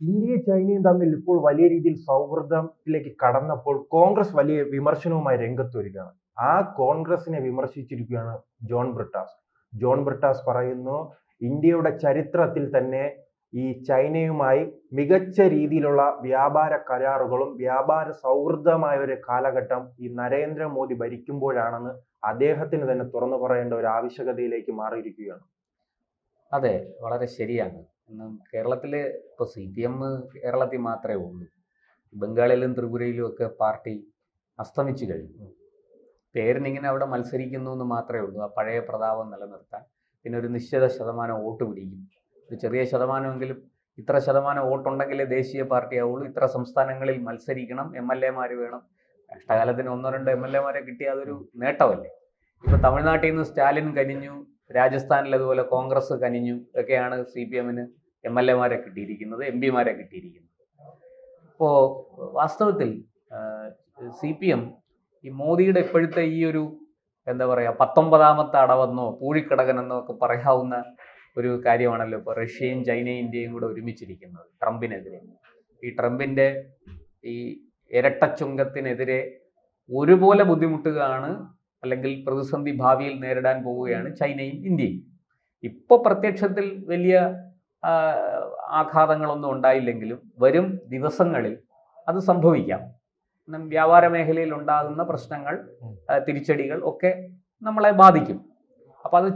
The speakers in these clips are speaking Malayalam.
ഇന്ത്യയും ചൈനയും തമ്മിൽ ഇപ്പോൾ വലിയ രീതിയിൽ സൗഹൃദത്തിലേക്ക് കടന്നപ്പോൾ കോൺഗ്രസ് വലിയ വിമർശനവുമായി രംഗത്ത് വരികയാണ് ആ കോൺഗ്രസിനെ വിമർശിച്ചിരിക്കുകയാണ് ജോൺ ബ്രിട്ടാസ്. ജോൺ ബ്രിട്ടാസ് പറയുന്നു ഇന്ത്യയുടെ ചരിത്രത്തിൽ തന്നെ ഈ ചൈനയുമായി മികച്ച രീതിയിലുള്ള വ്യാപാര കരാറുകളും വ്യാപാര സൗഹൃദമായ ഒരു കാലഘട്ടം ഈ നരേന്ദ്രമോദി ഭരിക്കുമ്പോഴാണെന്ന് അദ്ദേഹത്തിന് തന്നെ തുറന്നു പറയേണ്ട ഒരു ആവശ്യകതയിലേക്ക് മാറിയിരിക്കുകയാണ്. അതെ വളരെ ശരിയാണ്. കേരളത്തിൽ ഇപ്പോൾ സി പി എം കേരളത്തിൽ മാത്രമേ ഉള്ളൂ. ബംഗാളിലും ത്രിപുരയിലും ഒക്കെ പാർട്ടി അസ്തമിച്ചു കഴിഞ്ഞു. പേരിനിങ്ങനെ അവിടെ മത്സരിക്കുന്നു എന്ന് മാത്രമേ ഉള്ളൂ. ആ പഴയ പ്രതാപം നിലനിർത്താൻ പിന്നെ ഒരു നിശ്ചിത ശതമാനം വോട്ട് പിടിക്കും. ഒരു ചെറിയ ശതമാനമെങ്കിലും ഇത്ര ശതമാനം വോട്ടുണ്ടെങ്കിലേ ദേശീയ പാർട്ടി ആവുള്ളൂ ഇത്ര സംസ്ഥാനങ്ങളിൽ മത്സരിക്കണം എം എൽ എമാർ വേണം. കഷ്ടകാലത്തിന് ഒന്നോ രണ്ടോ എം എൽ എമാരെ കിട്ടിയ അതൊരു നേട്ടമല്ലേ? ഇപ്പോൾ തമിഴ്നാട്ടിൽ നിന്ന് സ്റ്റാലിൻ കനിഞ്ഞു. രാജസ്ഥാനിൽ അതുപോലെ കോൺഗ്രസ് കനിഞ്ഞു ഒക്കെയാണ് സി പി എമ്മിന് എം എൽ എമാരെ കിട്ടിയിരിക്കുന്നത് എം പിമാരെ കിട്ടിയിരിക്കുന്നത്. അപ്പോൾ വാസ്തവത്തിൽ സി പി എം ഈ മോദിയുടെ ഇപ്പോഴത്തെ ഈ ഒരു എന്താ പറയുക പത്തൊമ്പതാമത്തെ അടവെന്നോ പൂഴിക്കടകനെന്നോ ഒക്കെ പറയാവുന്ന ഒരു കാര്യമാണല്ലോ ഇപ്പോൾ റഷ്യയും ചൈനയും ഇന്ത്യയും കൂടെ ഒരുമിച്ചിരിക്കുന്നത് ട്രംപിനെതിരെ. ഈ ട്രംപിന്റെ ഈ ഇരട്ടച്ചുങ്കത്തിനെതിരെ ഒരുപോലെ ബുദ്ധിമുട്ടുകയാണ് അല്ലെങ്കിൽ പ്രതിസന്ധി ഭാവിയിൽ നേരിടാൻ പോവുകയാണ് ചൈനയും ഇന്ത്യയും. ഇപ്പോൾ പ്രത്യക്ഷത്തിൽ വലിയ ആഘാതങ്ങളൊന്നും ഉണ്ടായില്ലെങ്കിലും വരും ദിവസങ്ങളിൽ അത് സംഭവിക്കാം. വ്യാപാര മേഖലയിൽ ഉണ്ടാകുന്ന പ്രശ്നങ്ങൾ തിരിച്ചടികൾ ഒക്കെ നമ്മളെ ബാധിക്കും. അപ്പോൾ അത്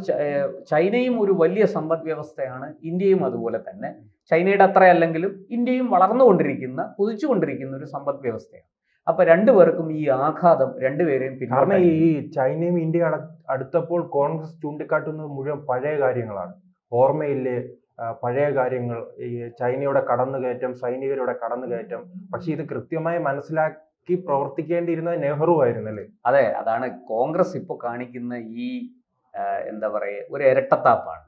ചൈനയും ഒരു വലിയ സമ്പദ് വ്യവസ്ഥയാണ് ഇന്ത്യയും അതുപോലെ തന്നെ. ചൈനയുടെ അത്രയല്ലെങ്കിലും ഇന്ത്യയും വളർന്നുകൊണ്ടിരിക്കുന്ന കുതിച്ചുകൊണ്ടിരിക്കുന്ന ഒരു സമ്പദ് വ്യവസ്ഥയാണ്. അപ്പൊ രണ്ടുപേർക്കും ഈ ആഘാതം രണ്ടുപേരെയും കാരണം ഈ ചൈനയും ഇന്ത്യ അടുത്തപ്പോൾ കോൺഗ്രസ് ചൂണ്ടിക്കാട്ടുന്നത് മുഴുവൻ പഴയ കാര്യങ്ങളാണ്. ഓർമ്മയില്ലേ പഴയ കാര്യങ്ങൾ ഈ ചൈനയുടെ കടന്നുകയറ്റം സൈനികരുടെ കടന്നുകയറ്റം. പക്ഷെ ഇത് കൃത്യമായി മനസ്സിലാക്കി പ്രവർത്തിക്കേണ്ടിയിരുന്നത് നെഹ്റു ആയിരുന്നു അല്ലേ അതെ അതാണ് കോൺഗ്രസ് ഇപ്പോൾ കാണിക്കുന്ന ഈ എന്താ പറയുക ഒരു ഇരട്ടത്താപ്പാണ്.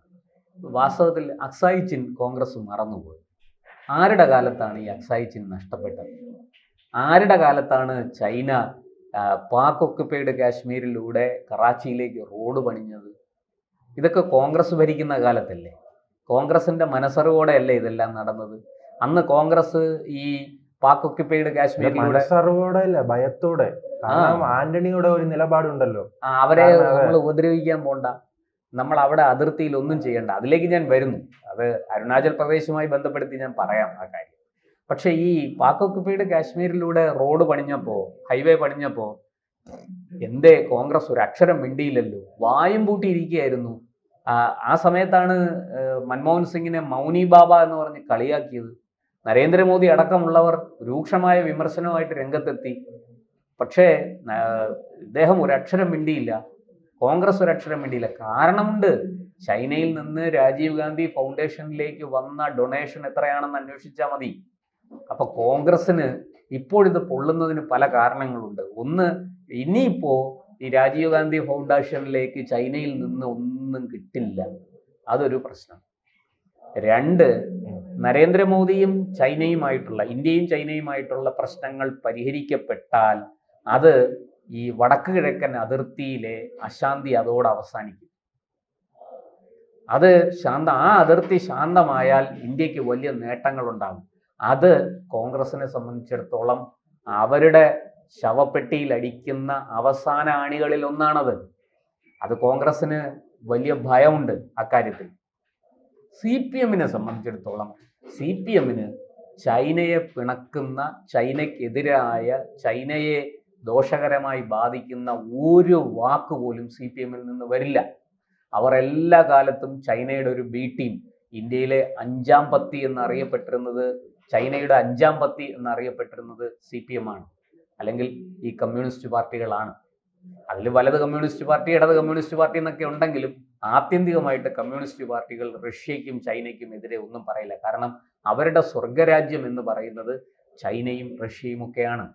വാസ്തവത്തിൽ അക്സായി ചിൻ കോൺഗ്രസ് മറന്നുപോയി. ആരുടെ കാലത്താണ് ഈ അക്സായി ചിൻ നഷ്ടപ്പെട്ടത്? ആരുടെ കാലത്താണ് ചൈന പാക് ഒക്കുപ്പൈഡ് കാശ്മീരിലൂടെ കറാച്ചിയിലേക്ക് റോഡ് പണിഞ്ഞത്? ഇതൊക്കെ കോൺഗ്രസ് ഭരിക്കുന്ന കാലത്തല്ലേ? കോൺഗ്രസിന്റെ മനസ്സറിവോടെയല്ലേ ഇതെല്ലാം നടന്നത്? അന്ന് കോൺഗ്രസ് ഈ പാക് ഒക്കുപ്പൈഡ് കാശ്മീരിലൂടെ മനസ്സറിവോടെ അല്ല ഭയത്തോടെ ആന്റണിയുടെ ഒരു നിലപാടുണ്ടല്ലോ. അവരെ നമ്മൾ ഉപദ്രവിക്കാൻ പോണ്ട. നമ്മൾ അവിടെ അതിർത്തിയിൽ ഒന്നും ചെയ്യണ്ട. അതിലേക്ക് ഞാൻ വരുന്നു. അത് അരുണാചൽ പ്രദേശുമായി ബന്ധപ്പെടുത്തി ഞാൻ പറയാം ആ കാര്യം. പക്ഷേ ഈ പാക് കാശ്മീരിലൂടെ റോഡ് പണിഞ്ഞപ്പോൾ ഹൈവേ പണിഞ്ഞപ്പോൾ എന്തേ കോൺഗ്രസ് ഒരു അക്ഷരം മിണ്ടിയില്ലല്ലോ. വായും പൂട്ടിയിരിക്കുകയായിരുന്നു. ആ, സമയത്താണ് മൻമോഹൻ സിംഗിനെ മൗനി ബാബ എന്ന് പറഞ്ഞ് കളിയാക്കിയത്. നരേന്ദ്രമോദി അടക്കമുള്ളവർ രൂക്ഷമായ വിമർശനവുമായിട്ട് രംഗത്തെത്തി. പക്ഷേ ഇദ്ദേഹം ഒരക്ഷരം മിണ്ടിയില്ല. കോൺഗ്രസ് ഒരക്ഷരം മിണ്ടിയില്ല. കാരണമുണ്ട് ചൈനയിൽ നിന്ന് രാജീവ് ഗാന്ധി ഫൗണ്ടേഷനിലേക്ക് വന്ന ഡൊണേഷൻ എത്രയാണെന്ന് അന്വേഷിച്ചാൽ മതി. അപ്പൊ കോൺഗ്രസിന് ഇപ്പോഴിത് പൊള്ളുന്നതിന് പല കാരണങ്ങളുണ്ട്. ഒന്ന് ഇനിയിപ്പോ ഈ രാജീവ് ഗാന്ധി ഫൗണ്ടേഷനിലേക്ക് ചൈനയിൽ നിന്ന് ഒന്നും കിട്ടില്ല. അതൊരു പ്രശ്നം. രണ്ട് നരേന്ദ്രമോദിയും ചൈനയുമായിട്ടുള്ള ഇന്ത്യയും ചൈനയുമായിട്ടുള്ള പ്രശ്നങ്ങൾ പരിഹരിക്കപ്പെട്ടാൽ അത് ഈ വടക്ക് കിഴക്കൻ അതിർത്തിയിലെ അശാന്തി അതോടെ അവസാനിക്കും. അത് ശാന്ത ആ അതിർത്തി ശാന്തമായാൽ ഇന്ത്യയ്ക്ക് വലിയ നേട്ടങ്ങൾ ഉണ്ടാകും അത് കോൺഗ്രസിനെ സംബന്ധിച്ചിടത്തോളം അവരുടെ ശവപ്പെട്ടിയിൽ അടിക്കുന്ന അവസാന ആണികളിൽ ഒന്നാണത്. അത് കോൺഗ്രസിന് വലിയ ഭയമുണ്ട് അക്കാര്യത്തിൽ. സി പി എമ്മിനെ സംബന്ധിച്ചിടത്തോളം സി പി എമ്മിന് ചൈനയെ പിണക്കുന്ന ചൈനയ്ക്കെതിരായ ചൈനയെ ദോഷകരമായി ബാധിക്കുന്ന ഒരു വാക്ക് പോലും സി പി എമ്മിൽ നിന്ന് വരില്ല. അവർ എല്ലാ കാലത്തും ചൈനയുടെ ഒരു ബി ടീം ഇന്ത്യയിലെ അഞ്ചാം പത്തി എന്നറിയപ്പെട്ടിരുന്നത് ചൈനയുടെ അഞ്ചാം പത്തി എന്നറിയപ്പെട്ടിരുന്നത് സി പി എം ആണ്. അല്ലെങ്കിൽ ഈ കമ്മ്യൂണിസ്റ്റ് പാർട്ടികളാണ്. അതിൽ വലത് കമ്മ്യൂണിസ്റ്റ് പാർട്ടി ഇടത് കമ്മ്യൂണിസ്റ്റ് പാർട്ടി എന്നൊക്കെ ഉണ്ടെങ്കിലും ആത്യന്തികമായിട്ട് കമ്മ്യൂണിസ്റ്റ് പാർട്ടികൾ റഷ്യയ്ക്കും ചൈനയ്ക്കും എതിരെ ഒന്നും പറയില്ല. കാരണം അവരുടെ സ്വർഗരാജ്യം എന്ന് പറയുന്നത് ചൈനയും റഷ്യയും ഒക്കെയാണ്.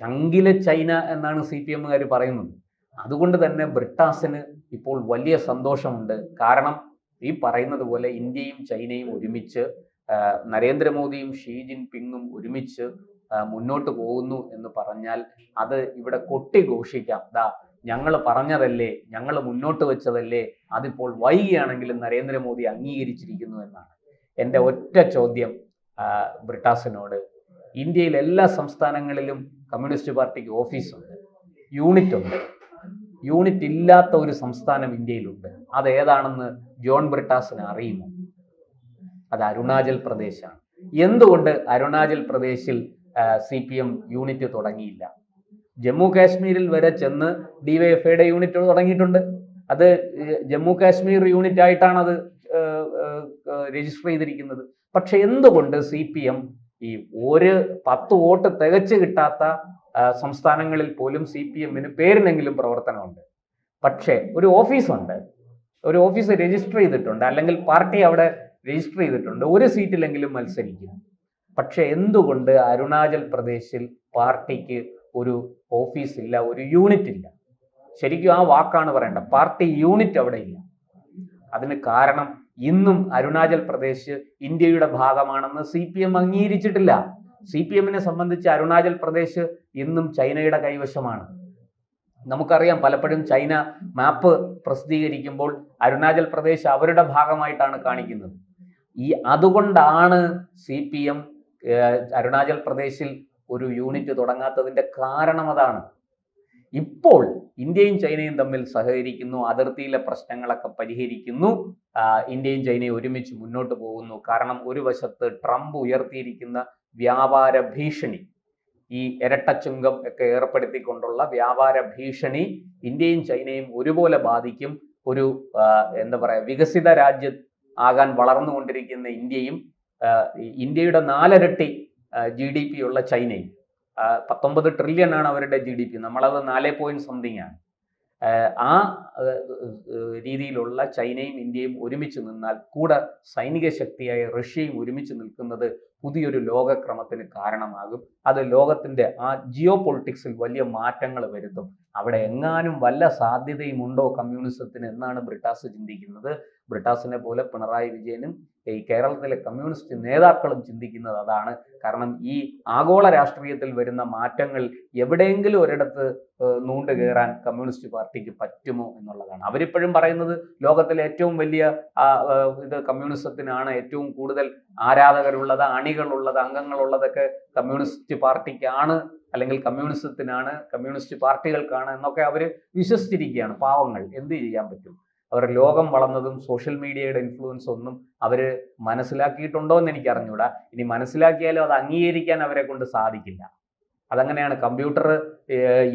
ചങ്കിലെ ചൈന എന്നാണ് സി പി എമ്മുകാർ പറയുന്നത്. അതുകൊണ്ട് തന്നെ ബ്രിട്ടാസിന് ഇപ്പോൾ വലിയ സന്തോഷമുണ്ട്. കാരണം ഈ പറയുന്നത് പോലെ ഇന്ത്യയും ചൈനയും ഒരുമിച്ച് നരേന്ദ്രമോദിയും ഷീ ജിൻപിങ്ങും ഒരുമിച്ച് മുന്നോട്ട് പോകുന്നു എന്ന് പറഞ്ഞാൽ അത് ഇവിടെ കൊട്ടിഘോഷിക്കാം. ദാ ഞങ്ങൾ പറഞ്ഞതല്ലേ ഞങ്ങൾ മുന്നോട്ട് വെച്ചതല്ലേ അതിപ്പോൾ വൈകിയാണെങ്കിലും നരേന്ദ്രമോദി അംഗീകരിച്ചിരിക്കുന്നു എന്നാണ്. എന്റെ ഒറ്റ ചോദ്യം ബ്രിട്ടാസിനോട്. ഇന്ത്യയിൽ എല്ലാ സംസ്ഥാനങ്ങളിലും കമ്മ്യൂണിസ്റ്റ് പാർട്ടിക്ക് ഓഫീസുണ്ട് യൂണിറ്റ് ഉണ്ട് യൂണിറ്റ് ഇല്ലാത്ത ഒരു സംസ്ഥാനം ഇന്ത്യയിലുണ്ട്. അത് ഏതാണെന്ന് ജോൺ ബ്രിട്ടാസിന് അറിയുമോ? അത് അരുണാചൽ പ്രദേശാണ്. എന്തുകൊണ്ട് അരുണാചൽ പ്രദേശിൽ സി പി എം യൂണിറ്റ് തുടങ്ങിയില്ല? ജമ്മു കാശ്മീരിൽ വരെ ചെന്ന് ഡിവൈഎഫ്ഐയുടെ യൂണിറ്റ് തുടങ്ങിയിട്ടുണ്ട്. അത് ജമ്മു കാശ്മീർ യൂണിറ്റ് ആയിട്ടാണ് അത് രജിസ്റ്റർ ചെയ്തിരിക്കുന്നത്. പക്ഷെ എന്തുകൊണ്ട് സി പി എം ഈ ഒരു പത്ത് വോട്ട് തികച്ചു കിട്ടാത്ത സംസ്ഥാനങ്ങളിൽ പോലും സി പി എമ്മിന് പേരിനെങ്കിലും പ്രവർത്തനമുണ്ട്? പക്ഷേ ഒരു ഓഫീസുണ്ട്. ഒരു ഓഫീസ് രജിസ്റ്റർ ചെയ്തിട്ടുണ്ട്. അല്ലെങ്കിൽ പാർട്ടി അവിടെ രജിസ്റ്റർ ചെയ്തിട്ടുണ്ട്. ഒരു സീറ്റിലെങ്കിലും മത്സരിക്കും പക്ഷെ എന്തുകൊണ്ട് അരുണാചൽ പ്രദേശിൽ പാർട്ടിക്ക് ഒരു ഓഫീസ് ഇല്ല ഒരു യൂണിറ്റ് ഇല്ല? ശരിക്കും ആ വാക്കാണ് പറയേണ്ടത്. പാർട്ടി യൂണിറ്റ് അവിടെ ഇല്ല. അതിന് കാരണം ഇന്നും അരുണാചൽ പ്രദേശ് ഇന്ത്യയുടെ ഭാഗമാണെന്ന് സി പി എം അംഗീകരിച്ചിട്ടില്ല. സി പി എമ്മിനെ സംബന്ധിച്ച് അരുണാചൽ പ്രദേശ് ഇന്നും ചൈനയുടെ കൈവശമാണ്. നമുക്കറിയാം പലപ്പോഴും ചൈന മാപ്പ് പ്രസിദ്ധീകരിക്കുമ്പോൾ അരുണാചൽ പ്രദേശ് അവരുടെ ഭാഗമായിട്ടാണ് കാണിക്കുന്നത്. ഈ അതുകൊണ്ടാണ് സി പി എം അരുണാചൽ പ്രദേശിൽ ഒരു യൂണിറ്റ് തുടങ്ങാത്തതിന്റെ കാരണം അതാണ്. ഇപ്പോൾ ഇന്ത്യയും ചൈനയും തമ്മിൽ സഹകരിക്കുന്നു അതിർത്തിയിലെ പ്രശ്നങ്ങളൊക്കെ പരിഹരിക്കുന്നു. ഇന്ത്യയും ചൈനയും ഒരുമിച്ച് മുന്നോട്ട് പോകുന്നു. കാരണം ഒരു വശത്ത് ട്രംപ് ഉയർത്തിയിരിക്കുന്ന വ്യാപാര ഭീഷണി ഈ ഇരട്ടച്ചുങ്കം ഒക്കെ ഏർപ്പെടുത്തിക്കൊണ്ടുള്ള വ്യാപാര ഭീഷണി ഇന്ത്യയും ചൈനയും ഒരുപോലെ ബാധിക്കും. ഒരു എന്താ പറയാ വികസിത രാജ്യം ആകാൻ വളർന്നുകൊണ്ടിരിക്കുന്ന ഇന്ത്യയും ഇന്ത്യയുടെ നാലിരട്ടി ജി ഡി പി ഉള്ള ചൈനയും. പത്തൊമ്പത് ട്രില്യൺ ആണ് അവരുടെ ജി ഡി പി നമ്മളത് നാല് പോയിന്റ് സംതിങ് ആണ്. ആ, രീതിയിലുള്ള ചൈനയും ഇന്ത്യയും ഒരുമിച്ച് നിന്നാൽ കൂടെ സൈനിക ശക്തിയായ റഷ്യയും ഒരുമിച്ച് നിൽക്കുന്നത് പുതിയൊരു ലോകക്രമത്തിന് കാരണമാകും. അത് ലോകത്തിന്റെ ആ ജിയോ പൊളിറ്റിക്സിൽ വലിയ മാറ്റങ്ങൾ വരുത്തും. അവിടെ എങ്ങാനും വല്ല സാധ്യതയും ഉണ്ടോ കമ്മ്യൂണിസത്തിന് എന്നാണ് ബ്രിട്ടാസ് ചിന്തിക്കുന്നത്. ബ്രിട്ടാസിനെ പോലെ പിണറായി വിജയനും ഈ കേരളത്തിലെ കമ്മ്യൂണിസ്റ്റ് നേതാക്കളും ചിന്തിക്കുന്നത് അതാണ്. കാരണം ഈ ആഗോള രാഷ്ട്രീയത്തിൽ വരുന്ന മാറ്റങ്ങൾ എവിടെയെങ്കിലും ഒരിടത്ത് നൂണ്ടു കയറാൻ കമ്മ്യൂണിസ്റ്റ് പാർട്ടിക്ക് പറ്റുമോ എന്നുള്ളതാണ്. അവരിപ്പോഴും പറയുന്നത് ലോകത്തിലെ ഏറ്റവും വലിയ ഇത് കമ്മ്യൂണിസത്തിനാണ് ഏറ്റവും കൂടുതൽ ആരാധകരുള്ളത് അണികളുള്ളത് അംഗങ്ങളുള്ളതൊക്കെ കമ്മ്യൂണിസ്റ്റ് പാർട്ടിക്കാണ് അല്ലെങ്കിൽ കമ്മ്യൂണിസത്തിനാണ് കമ്മ്യൂണിസ്റ്റ് പാർട്ടികൾക്കാണ് എന്നൊക്കെ അവർ വിശ്വസിച്ചിരിക്കുകയാണ്. പാവങ്ങൾ എന്ത് ചെയ്യാൻ പറ്റും? അവർ ലോകം വളർന്നതും സോഷ്യൽ മീഡിയയുടെ ഇൻഫ്ലുവൻസ് ഒന്നും അവർ മനസ്സിലാക്കിയിട്ടുണ്ടോ എന്ന് എനിക്ക് അറിഞ്ഞൂടാ ഇനി മനസ്സിലാക്കിയാലും അത് അംഗീകരിക്കാൻ അവരെ കൊണ്ട് സാധിക്കില്ല. അതങ്ങനെയാണ് കമ്പ്യൂട്ടർ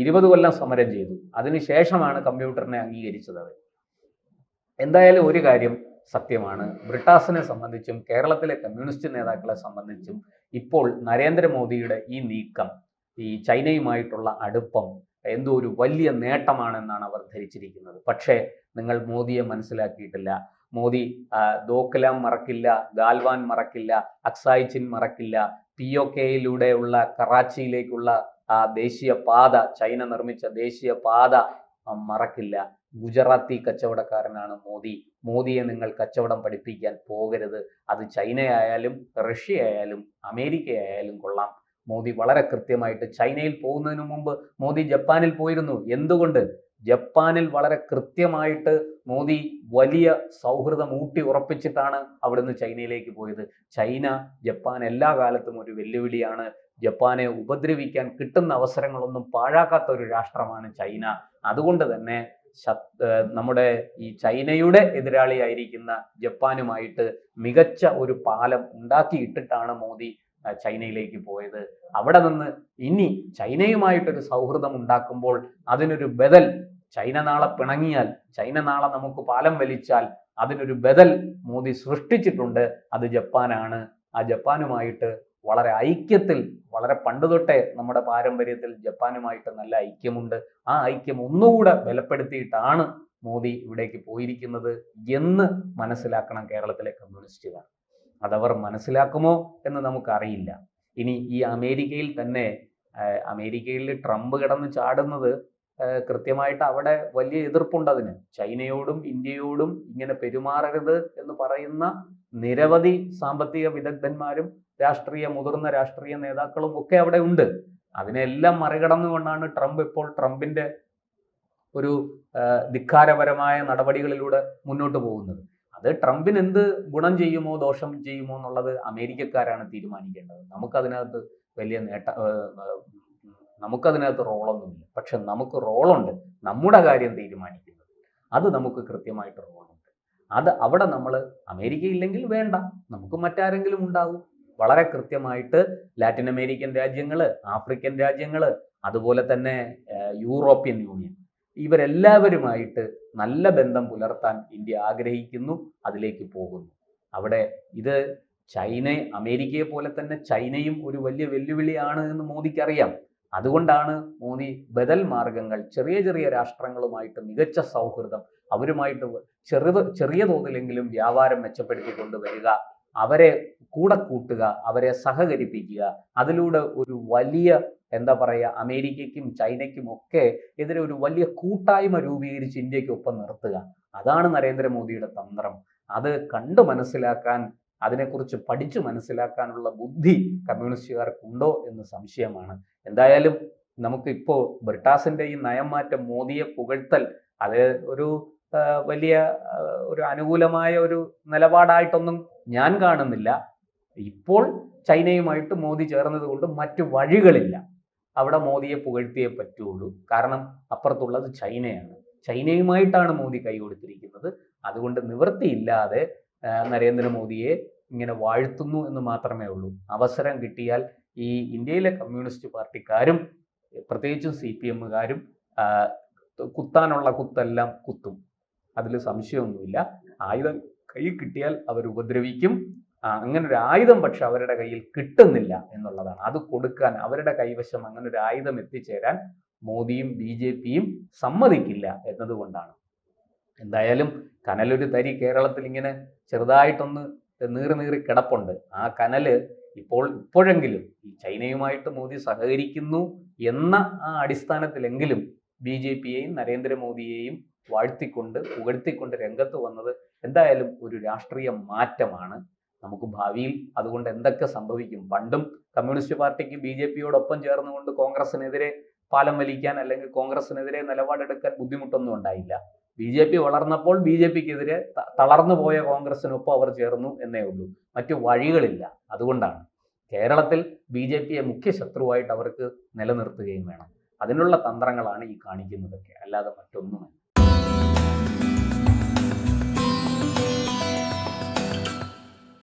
ഇരുപത് കൊല്ലം സമരം ചെയ്തു. അതിനുശേഷമാണ് കമ്പ്യൂട്ടറിനെ അംഗീകരിച്ചത് എന്തായാലും ഒരു കാര്യം സത്യമാണ്. ബ്രിട്ടാസിനെ സംബന്ധിച്ചും കേരളത്തിലെ കമ്മ്യൂണിസ്റ്റ് നേതാക്കളെ സംബന്ധിച്ചും ഇപ്പോൾ നരേന്ദ്രമോദിയുടെ ഈ നീക്കം ഈ ചൈനയുമായിട്ടുള്ള അടുപ്പം എന്തോ ഒരു വലിയ നേട്ടമാണെന്നാണ് അവർ ധരിച്ചിരിക്കുന്നത്. പക്ഷേ നിങ്ങൾ മോദിയെ മനസ്സിലാക്കിയിട്ടില്ല. മോദി ദോക്കലാം മറക്കില്ല ഗാൽവാൻ മറക്കില്ല അക്സായിച്ചിൻ മറക്കില്ല പി ഒ കെയിലൂടെയുള്ള കറാച്ചിയിലേക്കുള്ള ആ ദേശീയ പാത ചൈന നിർമ്മിച്ച ദേശീയ പാത മറക്കില്ല. ഗുജറാത്തി കച്ചവടക്കാരനാണ് മോദി. മോദിയെ നിങ്ങൾ കച്ചവടം പഠിപ്പിക്കാൻ പോകരുത്. അത് ചൈനയായാലും റഷ്യ ആയാലും അമേരിക്ക ആയാലും കൊള്ളാം. മോദി വളരെ കൃത്യമായിട്ട് ചൈനയിൽ പോകുന്നതിന് മുമ്പ് മോദി ജപ്പാനിൽ പോയിരുന്നു. എന്തുകൊണ്ട്? ജപ്പാനിൽ വളരെ കൃത്യമായിട്ട് മോദി വലിയ സൗഹൃദം ഊട്ടി ഉറപ്പിച്ചിട്ടാണ് അവിടുന്ന് ചൈനയിലേക്ക് പോയത്. ചൈന ജപ്പാൻ എല്ലാ കാലത്തും ഒരു വെല്ലുവിളിയാണ്. ജപ്പാനെ ഉപദ്രവിക്കാൻ കിട്ടുന്ന അവസരങ്ങളൊന്നും പാഴാക്കാത്ത ഒരു രാഷ്ട്രമാണ് ചൈന. അതുകൊണ്ട് തന്നെ നമ്മുടെ ഈ ചൈനയുടെ എതിരാളിയായിരിക്കുന്ന ജപ്പാനുമായിട്ട് മികച്ച ഒരു പാലം ഉണ്ടാക്കിയിട്ടിട്ടാണ് മോദി ചൈനയിലേക്ക് പോയത്. അവിടെ നിന്ന് ഇനി ചൈനയുമായിട്ടൊരു സൗഹൃദം ഉണ്ടാക്കുമ്പോൾ അതിനൊരു ബദൽ ചൈന നാളെ പിണങ്ങിയാൽ ചൈന നാളെ നമുക്ക് പാലം വലിച്ചാൽ അതിനൊരു ബദൽ മോദി സൃഷ്ടിച്ചിട്ടുണ്ട്. അത് ജപ്പാനാണ്. ആ ജപ്പാനുമായിട്ട് വളരെ ഐക്യത്തിൽ വളരെ പണ്ട് തൊട്ടേ നമ്മുടെ പാരമ്പര്യത്തിൽ ജപ്പാനുമായിട്ട് നല്ല ഐക്യമുണ്ട്. ആ ഐക്യം ഒന്നുകൂടെ ബലപ്പെടുത്തിയിട്ടാണ് മോദി ഇവിടേക്ക് പോയിരിക്കുന്നത് എന്ന് മനസ്സിലാക്കണം കേരളത്തിലെ കമ്മ്യൂണിസ്റ്റുകാർ. അതവർ മനസ്സിലാക്കുമോ എന്ന് നമുക്കറിയില്ല. ഇനി ഈ അമേരിക്കയിൽ തന്നെ അമേരിക്കയിൽ ട്രംപ് കിടന്ന് ചാടുന്നത് കൃത്യമായിട്ട് അവിടെ വലിയ എതിർപ്പുണ്ട് അതിന്. ചൈനയോടും ഇന്ത്യയോടും ഇങ്ങനെ പെരുമാറരുത് എന്ന് പറയുന്ന നിരവധി സാമ്പത്തിക വിദഗ്ധന്മാരും രാഷ്ട്രീയ മുതിർന്ന രാഷ്ട്രീയ നേതാക്കളും ഒക്കെ അവിടെ ഉണ്ട്. അതിനെല്ലാം മറികടന്നുകൊണ്ടാണ് ട്രംപ് ഇപ്പോൾ ട്രംപിന്റെ ഒരു ധിക്കാരപരമായ നടപടികളിലൂടെ മുന്നോട്ട് പോകുന്നത്. അത് ട്രംപിന് എന്ത് ഗുണം ചെയ്യുമോ ദോഷം ചെയ്യുമോ എന്നുള്ളത് അമേരിക്കക്കാരാണ് തീരുമാനിക്കേണ്ടത്. നമുക്കതിനകത്ത് വലിയ നേട്ട നമുക്കതിനകത്ത് റോളൊന്നുമില്ല. പക്ഷെ നമുക്ക് റോളുണ്ട്. നമ്മുടെ കാര്യം തീരുമാനിക്കുന്നത്. അത് നമുക്ക് കൃത്യമായിട്ട് റോളുണ്ട്. അത് അവിടെ നമ്മൾ അമേരിക്ക ഇല്ലെങ്കിൽ വേണ്ട. നമുക്ക് മറ്റാരെങ്കിലും ഉണ്ടാകും വളരെ കൃത്യമായിട്ട് ലാറ്റിൻ അമേരിക്കൻ രാജ്യങ്ങൾ ആഫ്രിക്കൻ രാജ്യങ്ങൾ അതുപോലെ തന്നെ യൂറോപ്യൻ യൂണിയൻ ഇവരെല്ലാവരുമായിട്ട് നല്ല ബന്ധം പുലർത്താൻ ഇന്ത്യ ആഗ്രഹിക്കുന്നു. അതിലേക്ക് പോകുന്നു. അവിടെ ഇത് ചൈന അമേരിക്കയെ പോലെ തന്നെ ചൈനയും ഒരു വലിയ വെല്ലുവിളിയാണ് എന്ന് മോദിക്ക് അറിയാം അതുകൊണ്ടാണ് മോദി ബദൽ മാർഗങ്ങൾ ചെറിയ ചെറിയ രാഷ്ട്രങ്ങളുമായിട്ട് മികച്ച സൗഹൃദം അവരുമായിട്ട് ചെറുത് ചെറിയ തോതിലെങ്കിലും വ്യാപാരം മെച്ചപ്പെടുത്തിക്കൊണ്ട് വരിക അവരെ കൂടെ കൂട്ടുക അവരെ സഹകരിപ്പിക്കുക. അതിലൂടെ ഒരു വലിയ എന്താ പറയുക അമേരിക്കയ്ക്കും ചൈനയ്ക്കും ഒക്കെ എതിരെ ഒരു വലിയ കൂട്ടായ്മ രൂപീകരിച്ച് ഇന്ത്യക്കൊപ്പം നിർത്തുക. അതാണ് നരേന്ദ്രമോദിയുടെ തന്ത്രം. അത് കണ്ടു മനസ്സിലാക്കാൻ അതിനെക്കുറിച്ച് പഠിച്ചു മനസ്സിലാക്കാനുള്ള ബുദ്ധി കമ്മ്യൂണിസ്റ്റുകാർക്കുണ്ടോ എന്ന് സംശയമാണ്. എന്തായാലും നമുക്കിപ്പോൾ ബ്രിട്ടാസിന്റെ ഈ നയം മാറ്റം മോദിയെ പുകഴ്ത്തൽ അത് ഒരു വലിയ ഒരു അനുകൂലമായ ഒരു നിലപാടായിട്ടൊന്നും ഞാൻ കാണുന്നില്ല. ഇപ്പോൾ ചൈനയുമായിട്ട് മോദി ചേർന്നത് കൊണ്ട് മറ്റു വഴികളില്ല. അവിടെ മോദിയെ പുകഴ്ത്തിയേ പറ്റുള്ളൂ. കാരണം അപ്പുറത്തുള്ളത് ചൈനയാണ്. ചൈനയുമായിട്ടാണ് മോദി കൈ കൊടുത്തിരിക്കുന്നത്. അതുകൊണ്ട് നിവൃത്തിയില്ലാതെ നരേന്ദ്രമോദിയെ ഇങ്ങനെ വാഴ്ത്തുന്നു എന്ന് മാത്രമേ ഉള്ളൂ. അവസരം കിട്ടിയാൽ ഈ ഇന്ത്യയിലെ കമ്മ്യൂണിസ്റ്റ് പാർട്ടിക്കാരും പ്രത്യേകിച്ചും സി പി എമ്മുകാരും കുത്താനുള്ള കുത്തെല്ലാം കുത്തും. അതിൽ സംശയമൊന്നുമില്ല. ആയുധം കയ്യിൽ കിട്ടിയാൽ അവർ ഉപദ്രവിക്കും. അങ്ങനെ ഒരു ആയുധം പക്ഷെ അവരുടെ കയ്യിൽ കിട്ടുന്നില്ല എന്നുള്ളതാണ്. അത് കൊടുക്കാൻ അവരുടെ കൈവശം അങ്ങനെ ഒരു ആയുധം എത്തിച്ചേരാൻ മോദിയും ബി ജെ പിയും സമ്മതിക്കില്ല എന്നതുകൊണ്ടാണ്. എന്തായാലും കനലൊരു തരി കേരളത്തിൽ ഇങ്ങനെ ചെറുതായിട്ടൊന്ന് നീറി നീറി കിടപ്പുണ്ട്. ആ കനൽ ഇപ്പോൾ ഇപ്പോഴെങ്കിലും ഈ ചൈനയുമായിട്ട് മോദി സഹകരിക്കുന്നു എന്ന ആ അടിസ്ഥാനത്തിലെങ്കിലും ബി ജെ പിയെയും നരേന്ദ്രമോദിയെയും വാഴ്ത്തിക്കൊണ്ട് പുകഴ്ത്തിക്കൊണ്ട് രംഗത്ത് വന്നത് എന്തായാലും ഒരു രാഷ്ട്രീയ മാറ്റമാണ്. നമുക്ക് ഭാവിയിൽ അതുകൊണ്ട് എന്തൊക്കെ സംഭവിക്കും? പണ്ടും കമ്മ്യൂണിസ്റ്റ് പാർട്ടിക്ക് ബി ജെ പിയോടൊപ്പം ചേർന്നുകൊണ്ട് കോൺഗ്രസിനെതിരെ പാലം വലിക്കാൻ അല്ലെങ്കിൽ കോൺഗ്രസിനെതിരെ നിലപാടെടുക്കാൻ ബുദ്ധിമുട്ടൊന്നും ഉണ്ടായില്ല. ബി ജെ പി വളർന്നപ്പോൾ ബി ജെ പിക്കെതിരെ തളർന്നു പോയ കോൺഗ്രസിനൊപ്പം അവർ ചേർന്നു എന്നേ ഉള്ളൂ. മറ്റു വഴികളില്ല. അതുകൊണ്ടാണ് കേരളത്തിൽ ബി ജെ പിയെ മുഖ്യ ശത്രുവായിട്ട് അവർക്ക് നിലനിർത്തുകയും വേണം. അതിനുള്ള തന്ത്രങ്ങളാണ് ഈ കാണിക്കുന്നതൊക്കെ. അല്ലാതെ മറ്റൊന്നുമല്ല.